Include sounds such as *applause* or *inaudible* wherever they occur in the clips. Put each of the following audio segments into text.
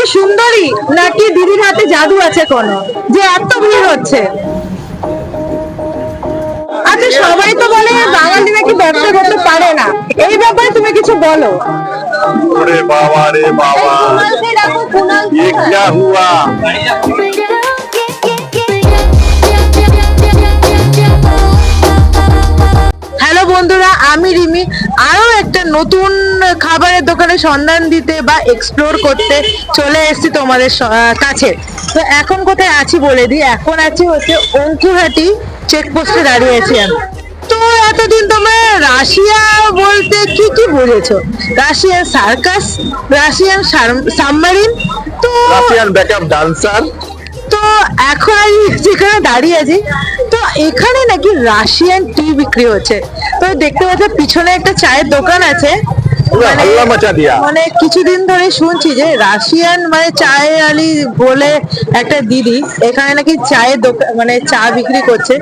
কি সুন্দরী নাকি দিদির হাতে জাদু আছে কোনো যে এত ভিড় হচ্ছে আচ্ছা সবাই তো বলে বাঙালি নাকি ব্যবসা করতে পারে না এই ব্যাপারে তুমি কিছু বলো अरे बाबा रे बाबा ये क्या हुआ নতুন খাবারের দোকানে সন্ধান দিতে বা এক্সপ্লোর করতে চলে এসেছি তোমাদের কাছে। তো এখন কোথায় আছি বলে দিই? এখন আছি হচ্ছে অঙ্কুরহাটি চেকপোস্টে দাঁড়িয়ে আছি আমি। তো এতদিন তোমরা রাশিয়া বলতে কি কি বুঝেছ? রাশিয়ান সার্কাস রাশিয়ান সাবমারিন তো রাশিয়ান ব্যাকআপ ডান্সার। তো এখন আমি যেখানে দাঁড়িয়ে আছি তো এখানে নাকি রাশিয়ান টি বিক্রি হচ্ছে। তো দেখতে পাচ্ছ পিছনে একটা চায়ের দোকান আছে। মানে-। মানে কিছুদিন ধরে শুনছি যে রাশিয়ান মানে চায়ের আলি বলে একটা দিদি এখানে নাকি চায়ের দোকান মানে চা বিক্রি করছে।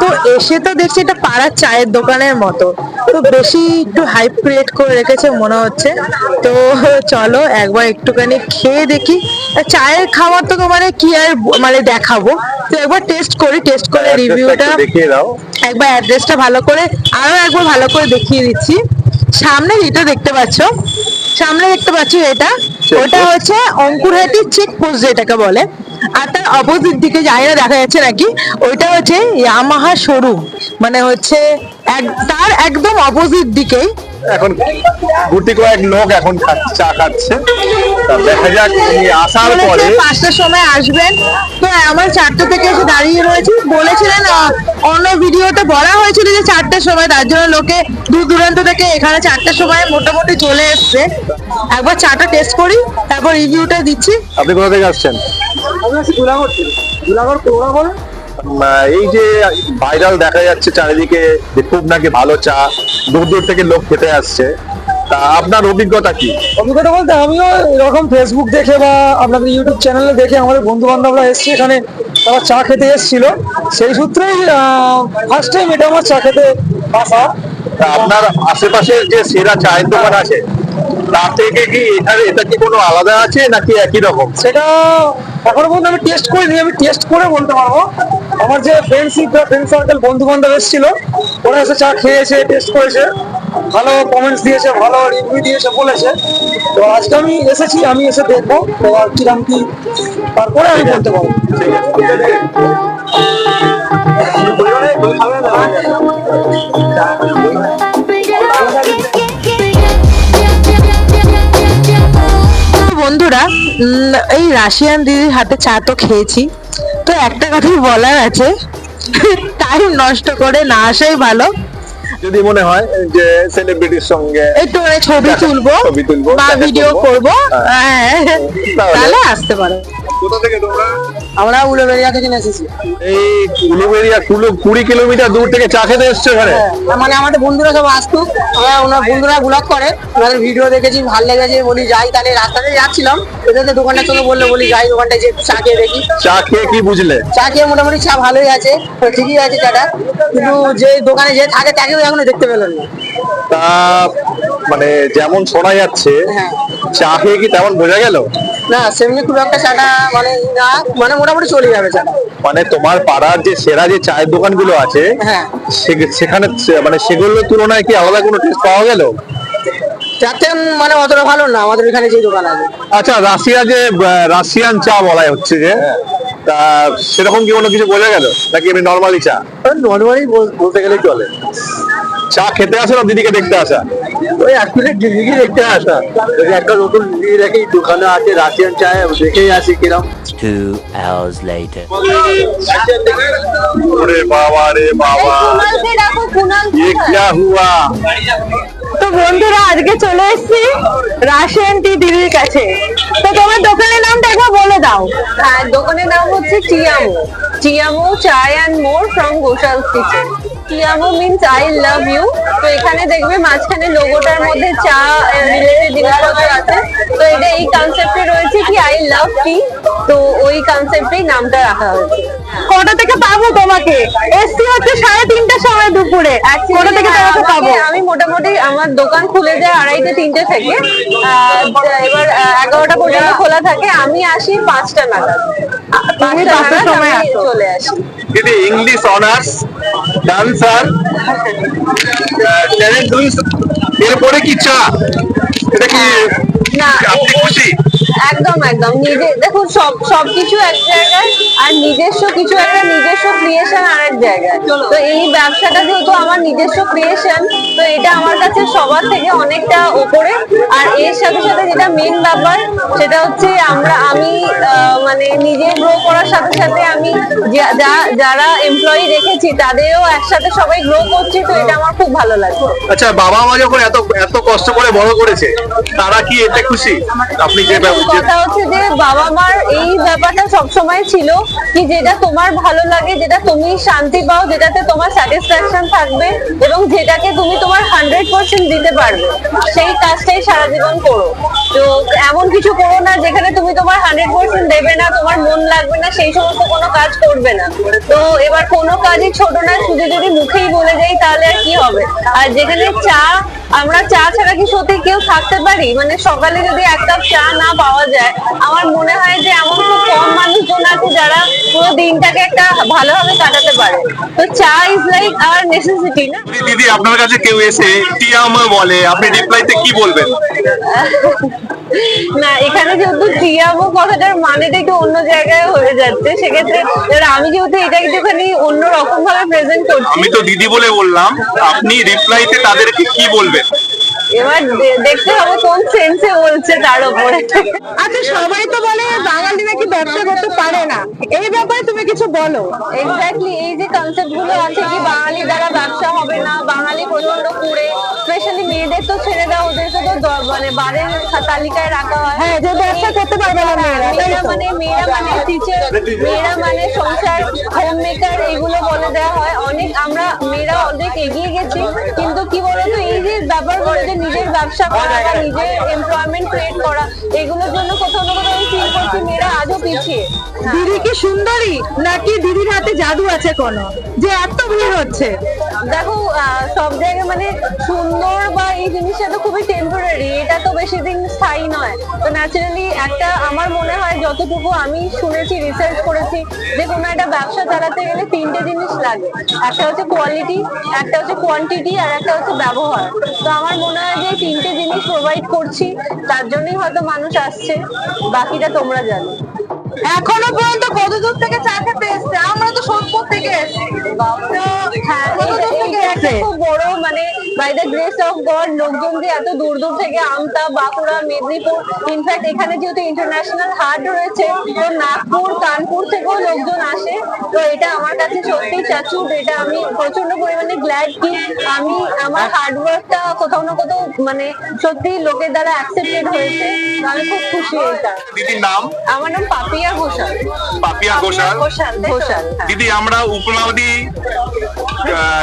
তো এসে তো দেখছি এটা পাড়ার চায়ের দোকানের মতো। তো বেশি একটু হাইপ ক্রিয়েট করে রেখেছে মনে হচ্ছে। তো চলো একবার একটুখানি খেয়ে দেখি। চায়ের খাবার তো তোমার কি আর মানে দেখাবো। তো একবার টেস্ট করি টেস্ট করে রিভিউটা একবার অ্যাড্রেসটা ভালো করে আরও একবার ভালো করে দেখিয়ে দিচ্ছি। সামনে এটা দেখতে পাচ্ছ সামনে দেখতে পাচ্ছ এটা। ওটা। হচ্ছে অঙ্কুরহাটি চেক পোস্ট যেটাকে বলে। আর তার অপোজিট দিকে জানি না দেখা যাচ্ছে নাকি? ওইটা হচ্ছে ইয়ামাহা শোরুম মানে হচ্ছে এক- তার একদম অপোজিট দিকেই। এখন গুটি কয়েক লোক এখন চা খাচ্ছে। দেখা যাক উনি আসার পরে পাঁচটার সময় আসবেন। তো আমার চারটে থেকে এসে দাঁড়িয়ে রয়েছি। বলেছিলেন অন্য ভিডিওতে বলা হয়েছিল যে চারটের সময় তার জন্য লোকে দূর দূরান্ত থেকে এখানে চারটের সময় মোটামুটি চলে এসছে। একবার চাটা টেস্ট করি তারপর রিভিউটা দিচ্ছি। আপনি কোথা থেকে আসছেন? উম, এই যে ভাইরাল দেখা যাচ্ছে চারিদিকে যে খুব নাকি ভালো চা দূর দূর থেকে লোক খেতে আসছে। তা আপনার অভিজ্ঞতা কি? অভিজ্ঞতা বলতে আমিও এরকম ফেসবুক দেখে বা আপনাদের ইউটিউব চ্যানেলে দেখে আমাদের বন্ধু বান্ধবরা এসছে এখানে তারা চা খেতে এসেছিল। সেই সূত্রেই ফার্স্ট টাইম এটা আমার চা খেতে আসা তা আপনার আশেপাশে যে সেরা চায়ের দোকান আছে তার থেকে কি এখানে এটা কি কোনো আলাদা আছে নাকি একই রকম? সেটা এখনও পর্যন্ত আমি টেস্ট করিনি আমি টেস্ট করে বলতে পারব। আমার যে ফ্রেন্ডশিপ বা ফ্রেন্ড সার্কেল বন্ধু বান্ধব এসেছিল, ওরা এসে চা খেয়েছে টেস্ট করেছে, ভালো কমেন্টস দিয়েছে, ভালো রিভিউ দিয়েছে বলেছে। তো আজকে আমি এসেছি, আমি এসে দেখব এবার কিরাম কি তারপরে আমি বলতে পারব। তো বন্ধুরা এই রাশিয়ান দিদির হাতে চা তো খেয়েছি। তো একটা কথাই বলার আছে টাইম নষ্ট করে না আসাই ভালো যদি মনে হয় যে সেলিব্রিটির সঙ্গে একটু ছবি তুলবো ছবি তুলবো, বা ভিডিও করব। হ্যাঁ। হ্যাঁ? তাহলে আসতে পারো কোথা থেকে তোমরা? আমরা উলেবেরিয়া থেকে এসেছি। এই কুলু কুড়ি কিলোমিটার দূর থেকে চা খেতে এসছো এখানে? মানে আমাদের বন্ধুরা সব আসতো। আমরা ওনার বন্ধুরা ব্লগ করে। ওনাদের ভিডিও দেখেছি ভালো লেগেছে বলি যাই। তাহলে রাস্তাতে যাচ্ছিলাম। এদের দোকানটা চলো বলল বলি যাই দোকানটায় যে চা খেয়ে দেখি। চা খেয়ে কি বুঝলে? চা খেয়ে মোটামুটি চা ভালোই আছে। ঠিকই আছে চাটা। কিন্তু যে দোকানে যে থাকে তাকেও এখনও দেখতে পেলেন না। তা মানে যেমন শোনা যাচ্ছে হ্যাঁ। চা খেয়ে কি তেমন বোঝা গেল? না সেমনি খুব একটা চাটা মানে না মানে মোটামুটি চলে যাবে চাটা। মানে তোমার পাড়ার যে সেরা যে চায়ের দোকানগুলো আছে হ্যাঁ। সেখানে মানে সেগুলোর তুলনায় কি আলাদা কোনো টেস্ট পাওয়া গেল? মানে অতটা ভালো না আমাদের এখানে যে দোকান আছে। আচ্ছা রাশিয়া যে রাশিয়ান চা বলা হচ্ছে যে তা সেরকম কি কোনো কিছু বোঝা গেল? নাকি এমনি নর্মালি চা? নর্মালি বলতে গেলে চলে। চা খেতে আসে না দিদিকে দেখতে আসা ওই অ্যাকচুয়ালি দিদিকে দেখতে আসা যদি একটা নতুন দিদি দেখি দোকানে আছে রাশিয়ান চায় দেখেই আসি কিরম Two hours later. ওরে বাবা রে বাবা ये क्या हुआ তো বন্ধুরা আজকে চলে এসেছি রাশিয়ান টি দিদির কাছে তো তোমার দোকানের নামটা একবার বলে দাও হ্যাঁ দোকানের নাম হচ্ছে টিয়ামো টিয়ামো চাই and more from Ghoshal kitchen টিয়ামো মিনস আই লাভ ইউ তো এখানে দেখবে মাঝখানে লোগোটার মধ্যে চা রিলেটেড জিনিসপত্র আছে। তো এটা এই কনসেপ্টে রয়েছে কি আই লাভ টি তো ওই কনসেপ্টেই নামটা রাখা হয়েছে। কটা থেকে পাবো তোমাকে? এসছি হচ্ছে সাড়ে তিনটার সময় দুপুরে। কটা থেকে হ্যাঁ, তোমাকে পাবো? আমি মোটামুটি আমার দোকান খুলে যায় আড়াইটে তিনটে থেকে। এবার এগারোটা পর্যন্ত খোলা থাকে। আমি আসি পাঁচটা নাগাদ। পাঁচটা নাগাদ সময় আমি আসো। চলে আসি দিদি ইংলিশ অনার্স ডান্সার ট্যালেন্ট এরপরে কি চা? এটা কি আপনি খুশি? একদম একদম। নিজে দেখুন সব সবকিছু এক জায়গায় আর নিজস্ব কিছু একটা নিজস্ব ক্রিয়েশন আরেক জায়গায়। তো এই ব্যবসাটা যেহেতু আমার নিজস্ব ক্রিয়েশন তো এটা আমার কাছে সবার থেকে অনেকটা ওপরে। আর এর সাথে সাথে যেটা মেন ব্যাপার সেটা হচ্ছে আমরা আমি আহ, মানে নিজে গ্রো করার সাথে সাথে আমি যা- যা- যারা এমপ্লয়ি রেখেছি তাদেরও একসাথে সবাই গ্রো করছি তো এটা আমার খুব ভালো লাগছে। আচ্ছা বাবা মা যখন এত এত কষ্ট বড় করেছে, তারা কি এতে খুশি? আপনি যে হচ্ছে যে বাবা মার এই ব্যাপারটা ছিল কি যেটা তোমার ভালো লাগে, যেটা তুমি শান্তি পাও, যেটাতে তোমার স্যাটিসফ্যাকশন থাকবে এবং যেটাকে তুমি তোমার হান্ড্রেড পার্সেন্ট দিতে পারবে, সেই কাজটাই সারা জীবন করো। তো এমন কিছু করো না যেখানে তুমি তোমার হান্ড্রেড পার্সেন্ট দেবে না, তোমার মন লাগবে না, সেই সমস্ত কোনো কাজ করবে না। তো এবার কোনো কাজই ছোট না, শুধু যদি মুখেই বলে যাই তাহলে আর কি হবে? আর যেখানে চা আমরা চা ছাড়া কি সত্যি কেউ থাকতে পারি? মানে সকালে যদি এক কাপ চা না পাওয়া যায় আমার মনে হয় যে এমন খুব কম মানুষজন আছে যারা পুরো দিনটাকে একটা ভালোভাবে কাটাতে পারে। তো চা ইজ লাইক আর নেসেসিটি না? দিদি আপনার কাছে কেউ এসে টিয়ামা বলে আপনি রিপ্লাইতে কি বলবেন? *laughs* না, এখানে যেহেতু টিয়ামো কথাটার মানেটা একটু অন্য জায়গায় হয়ে যাচ্ছে, সেক্ষেত্রে এবার আমি যেহেতু এটা একটুখানি অন্য রকম ভাবে প্রেজেন্ট করছি। আমি তো দিদি বলে বললাম, আপনি রিপ্লাইতে তাদেরকে কি বলবেন? এবার দেখতে হবে কোন সেন্সে বলছে তার উপরে। আচ্ছা সবাই তো বলে বাঙালি নাকি ব্যবসা করতে পারে না। এই ব্যাপারে তুমি কিছু বলো। এক্স্যাক্টলি এই যে কনসেপ্টগুলো আছে কি বাঙালি দ্বারা ব্যবসা হবে না বাঙালি প্রচণ্ড কুড়ে স্পেশালি মেয়েদের তো ছেড়ে দাও ওদেরকে তো মানে বারের তালিকায় রাখা হয়। হ্যাঁ, যে ব্যবসা করতে পারবে না মেয়েরা? মানে মেয়েরা মানে টিচার মেয়েরা মানে সংসার হোম মেকার এইগুলো বলে দেওয়া হয়। অনেক আমরা মেয়েরা অনেক এগিয়ে গেছি কিন্তু কি বলতো এই যে ব্যাপারগুলো যে নিজের ব্যবসা করা বা নিজের এমপ্লয়মেন্ট ক্রিয়েট করা এগুলোর জন্য কোথাও না কোথাও আমি ফিল করছি মেয়েরা আজও পিছিয়ে। হ্যাঁ। দিদি কি সুন্দরী? নাকি দিদির হাতে জাদু আছে কোনো? যে এত ভিড় হচ্ছে। দেখো সব জায়গায় মানে সুন্দর বা এই জিনিসটা তো খুবই টেম্পোরারি এটা তো বেশি দিন স্থায়ী নয়। তো ন্যাচারালি একটা আমার মনে হয় যতটুকু আমি শুনেছি রিসার্চ করেছি, যে কোনো একটা ব্যবসা চালাতে গেলে তিনটে জিনিস লাগে। একটা হচ্ছে কোয়ালিটি একটা হচ্ছে কোয়ান্টিটি আর একটা হচ্ছে ব্যবহার। তো আমার মনে হয় যে তিনটে জিনিস প্রোভাইড করছি, তার জন্যই হয়তো মানুষ আসছে, বাকিটা তোমরা জানো। এখনও পর্যন্ত কত দূর থেকে চা খেতে এসছে আমরা তো সোনপুর থেকে এসেছি হ্যাঁ কত দূর থেকে এসছে? খুব বড় মানে by the grace of God লোকজন যে এত দূর দূর থেকে আমতা বাঁকুড়া মেদিনীপুর ইনফ্যাক্ট এখানে যেহেতু ইন্টারন্যাশনাল হাট রয়েছে তো নাগপুর কানপুর থেকেও লোকজন আসে তো এটা আমার কাছে সত্যি চাচুর এটা আমি প্রচণ্ড পরিমাণে গ্ল্যাড কি আমি আমার হার্ডওয়ার্কটা কোথাও না কোথাও মানে সত্যি লোকের দ্বারা অ্যাকসেপ্টেড হয়েছে আমি খুব খুশি এটা। দিদির নাম? আমার নাম পাপিয়া ঘোষাল। পাপিয়া ঘোষাল। ঘোষাল। দিদি আমরা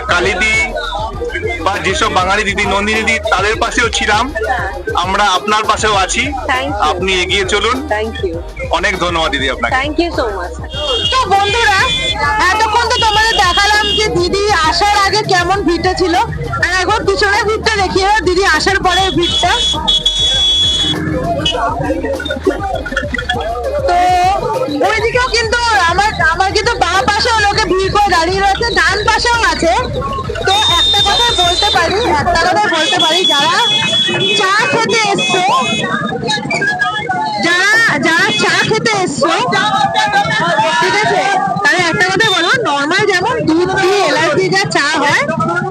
কালিদি বা যেসব বাঙালি দিদি নন্দিনী দিদি তাদের পাশেও ছিলাম। আমরা আপনার পাশেও আছি। আপনি এগিয়ে চলুন। অনেক ধন্যবাদ দিদি আপনাকে। থ্যাংক ইউ সো মাচ তো বন্ধুরা এতক্ষণ তো তোমাদের দেখালাম যে দিদি আসার আগে কেমন ভিড়টা ছিল। আর এখন পিছনে ভিড়টা দেখিয়ে দিদি আসার পরে ভিড়টা। তো ওইদিকেও কিন্তু আমার আমার কিন্তু বাঁ পাশেও লোকে ভিড় করে দাঁড়িয়ে রয়েছে ডান পাশেও আছে। পারি একটা বলতে পারি, যারা চা খেতে এসছো, যারা যারা চা খেতে এসছো, ঠিক আছে? তাহলে একটা কথা বলো নর্মাল যেমন দুধ দিয়ে দিয়ে যা চা হয়,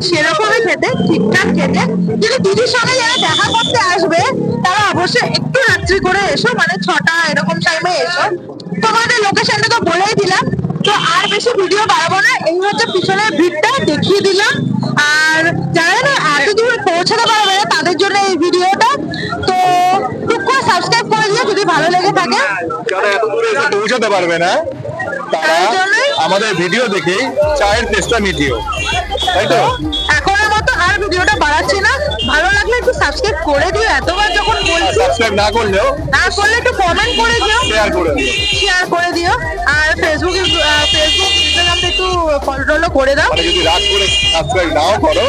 সেরকমই খেতে, ঠিকঠাক খেতে। কিন্তু দিদির সঙ্গে যারা দেখা করতে আসবে, তারা অবশ্যই একটু রাত্রি করে এসো মানে ছটা এরকম টাইমে এসো। তোমাদের লোকেশনটা তো বলেই দিলাম। তো আর বেশি ভিডিও বাড়াবো না এই হচ্ছে পিছনের ভিড়টা দেখিয়ে দিলাম। আর যারা না এত দূর পৌঁছাতে পারবে না তাদের জন্য এই ভিডিওটা। তো টুক করে সাবস্ক্রাইব করে দিও যদি ভালো লেগে থাকে। যারা এত দূরে এসে পৌঁছাতে পারবে না তারা আমাদের ভিডিও দেখেই চায়ের টেস্টটা মিটিও। তাই তো? এখনের মতো আর ভিডিওটা বাড়াচ্ছি না। ভালো লাগলে একটু সাবস্ক্রাইব করে দিও এতবার যখন বলছি। সাবস্ক্রাইব না করলেও না করলে একটু কমেন্ট করে দিও। শেয়ার করে দিও। শেয়ার করে দিও। আর ফেসবুক ফেসবুক ইনস্টাগ্রামটা একটু ফলো করে দাও। মানে যদি রাগ করে সাবস্ক্রাইব নাও করো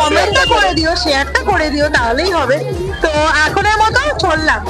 কমেন্টটা করে দিও শেয়ারটা করে দিও তাহলেই হবে। তো এখনের মতো চললাম।